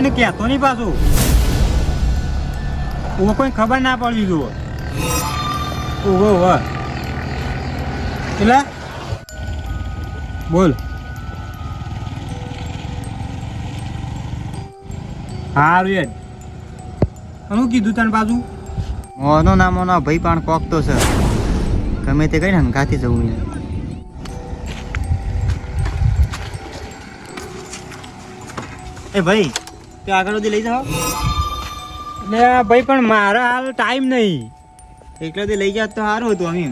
કોઈને કહેતો નહીં પાછું. ઓવે કોઈ ખબર ના પડવી જુઓ. ઓવે ઓવે એટલે? બોલ. સારું યાર શું કીધું તને પાછું? મોનો ના મોનો ભાઈ પણ કોકતો છે. ગમે તે કઈ ને હંકાથી જવું ને એ ભાઈ તે આગળ સુધી લઈ જાઓ. એટલે ભાઈ પણ મારા હાલ ટાઈમ નહીં. એટલે થી લઈ જાત તો સારું હતું અમે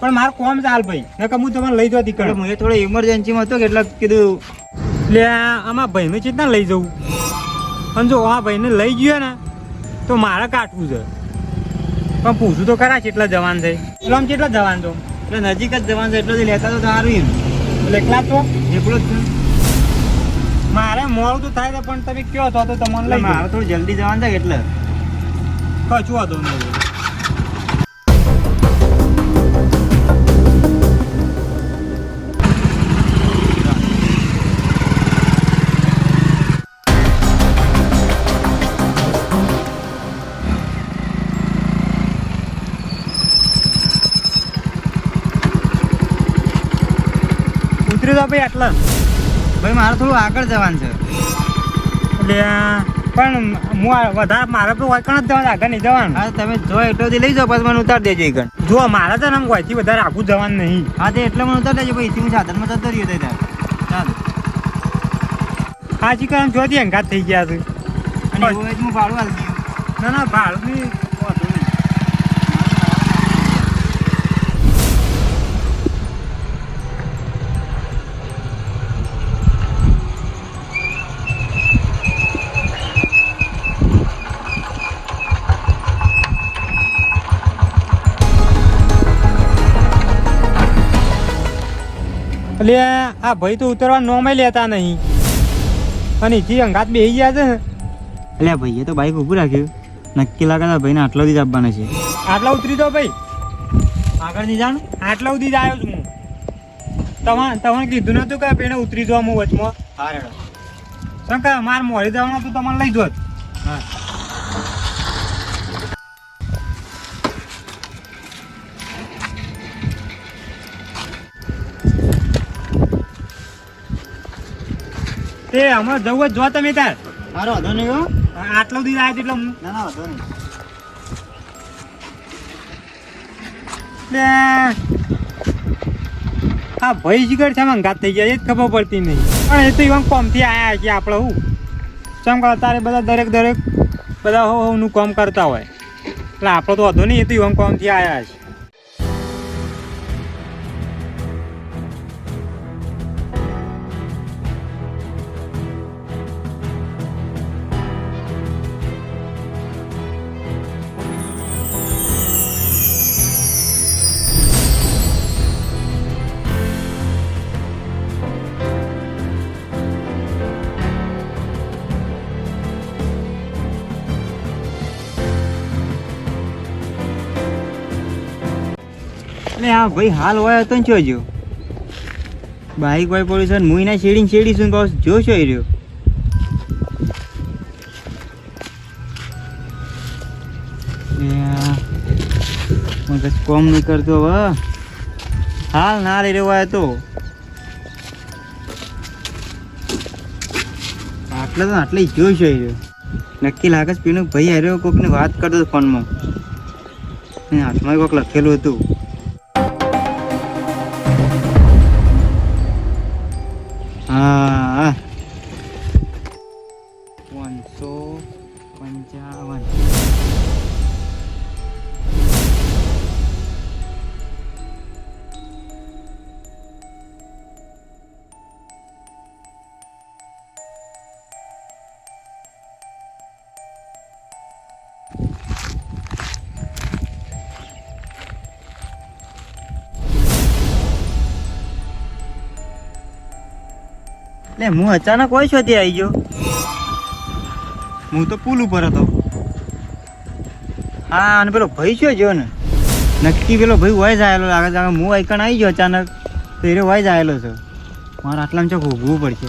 પણ મારે કોમ ચાલ ભાઈ. નકર હું તમને લઈ જવા દીકરો હું એ થોડો ઇમરજન્સીમાં હતો એટલે કીધું એટલે આમાં ભાઈને ચેતના લઈ જવું પણ જો આ ભાઈને લઈ ગયો ને તો મારે કાઢવું છે. પણ પૂછું તો ખરા કેટલા જવાન છે. એટલે આમ કેટલા જવાન છો? એટલે નજીક જ જવાનું છે એટલો લેતા તો સારું એમ. એટલે એકલા જ છો? એકલો જ મોડું તો થાય છે પણ તમે કયો છો તો તમને એટલે લઈ મારે જાઓ થોડું જલ્દી જવાનું છે કે એટલે. કશું હતો નહીં. ઉતરી દો ભાઈ આટલા. ભાઈ મારે થોડું આગળ જવાનું છે. એટલે પણ હું વધારે મારે તો વાયકણ જ જવાનું આગળ નહીં જવાનું. હા તમે જો એટલોથી લઈ જાઓ પછી મને ઉતાર દેજો એક જો મારે તો આમ કોઈથી વધારે આખું જવાનું નહીં. હા તે એટલે મને ઉતાર દેજો ભાઈ હું સાધનમાં જતો રહ્યો ત્યાં ચાલો. આ ચિકન જોતી અંગાત થઈ ગયા છે. અને હું ભાડું હાલ ના ના ભાડું નહીં. એટલે આ ભાઈ તો ઉતરવા નોમે લેતા નહીં. અને એથી અંગાત બેસી ગયા છે. ને એટલે ભાઈએ તો બાઈક ઊભું રાખ્યું. નક્કી લાગે તો ભાઈને આટલો જ આપવાના છે. આટલા ઉતરી દો ભાઈ. આગળ નહીં જાણ? આટલા સુધી જ આવ્યો છું હું. તમારે તમને કીધું નતું કે પેને ઉતરી દો હું વચમાં? હા રેડો. શું કે મારે મોડી જવાનું તો તમારે લઈ જોત. હા. તે હમણાં જવું જ જો તમે તાર. મારો વાંધો નહીં હો. આટલો સુધી આવ્યો એટલે હું ના ના વાંધો નહીં. લે આ ભાઈ જીગર છે મંગાત થઈ ગયા એ જ ખબર પડતી નહીં. પણ એ તો એવા કોમથી આયા કે આપણે હું. ચમ કે તારે બધા દરેક દરેક બધા હો હોનું કામ કરતા હોય. એટલે આપણો તો વાંધો નહીં એ તો એવા કોમથી આયા છે. એટલે આ ભાઈ હાલ હોય તો ને જો બાઈક વાય પડ્યું છે મુઈ ના એના શેડી છું? પાછું જો છો રહ્યો મગજ કોમ નહીં કરતો હવે. હાલ ના લઈ રહ્યો હોય તો. આટલે તો આટલે જોઈ છે નક્કી લાગે છે પીનું ભાઈ હાર્યો કોકને વાત કરતો હતો ફોનમાં. હાથમાં કોઈક લખેલું હતું. લે, હું અચાનક હોય ત્યાં આવી ગયો. હું તો પુલ ઉપર હતો. હા, અને પેલો ભાઈ છે જો ને? નક્કી પેલો ભાઈ હોય જ આવેલો લાગે છે હું આઈકણ આવી ગયો અચાનક, તો એ હોય જ આવેલો છે. મારે આટલા ચોક ઊભવું પડશે.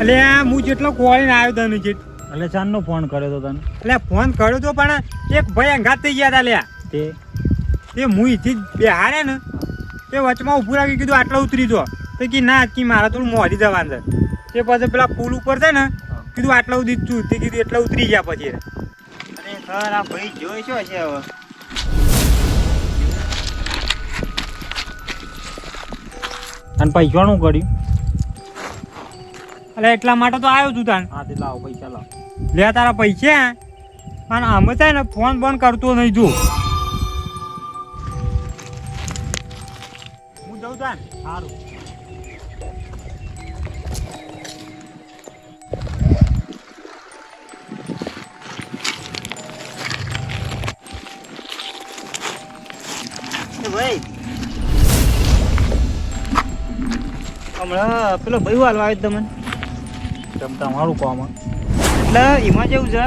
એટલે હું જેટલો કોળીને આવ્યો તને જેટલું એટલે ચાંદનો ફોન કર્યો તો તને? એટલે ફોન કર્યો તો પણ એક ભાઈ અંગાત થઈ ગયા હતા લ્યા. તે? તે હું અહીંથી બેહાડે ને તે વચમાં ઉભું રાખી કીધું આટલા ઉતરી જો. તો કે ના કે મારે થોડું મોડી જવાનું છે. તે પછી પેલા પુલ ઉપર છે ને કીધું આટલા સુધી છું. તે કીધું એટલા ઉતરી ગયા પછી. અરે સર આ ભાઈ જોઈ શું છે હવે. અને પૈસા શું કર્યું? એટલે એટલા માટે તો આવ્યો તું તાન. હા તે લાવો પૈસા લાવો. લે તારા પૈસા? અને આમ છે ને ફોન બંધ કરતો નહીં જો હું જઉં તાન. સારું ભાઈ. હમણાં પેલો ભાઈ વાલ આવ્યો તમને. તમ તમારું કામ. એટલે એમાં જેવું છે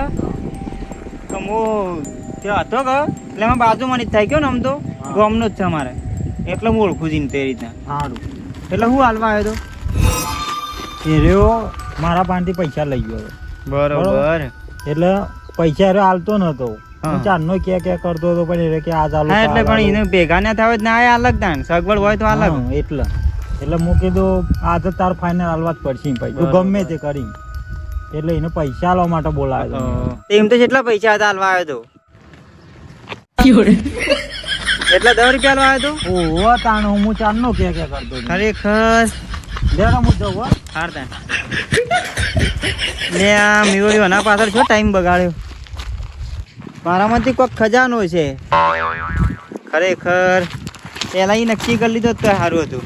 કે હું ત્યાં હતો કે એટલે એમાં બાજુમાં જ થાય ગયો ને આમ તો ગામનો જ છે અમારે. એટલે હું ઓળખું છું તે રીતના. સારું એટલે હું હાલવા આવ્યો એ રહ્યો મારા પાસેથી પૈસા લઈ ગયો. હતો. હતો બરોબર. એટલે પૈસા રહ્યો હાલતો નતો ચારનો કે કે કરતો હતો પણ એ કે આ ચાલુ એટલે પણ એને ભેગા ના થાય ના આ અલગ થાય સગવડ હોય તો અલગ. એટલે. એટલે હું કીધું આ તો તાર ફાઇનલ હાલવા જ પડશે. ગમે તે કરી. એટલે એને પૈસા આલવા માટે બોલાવ્યો. એમ તો કેટલા પૈસા હતા આલવા આવ્યો તો. એટલા દસ રૂપિયા આલવા આવ્યો તો? ઓહો તાણ હું ચારનો કે કે કરતો ખરેખર. લેરો હું જઉં હો. હાર તા લે આ મેવડી ના પાછળ છો ટાઈમ બગાડ્યો? મારામાંથી કોઈક ખજાનો છે. ખરેખર. પેલા એ નક્કી કરી લીધો તો સારું હતું.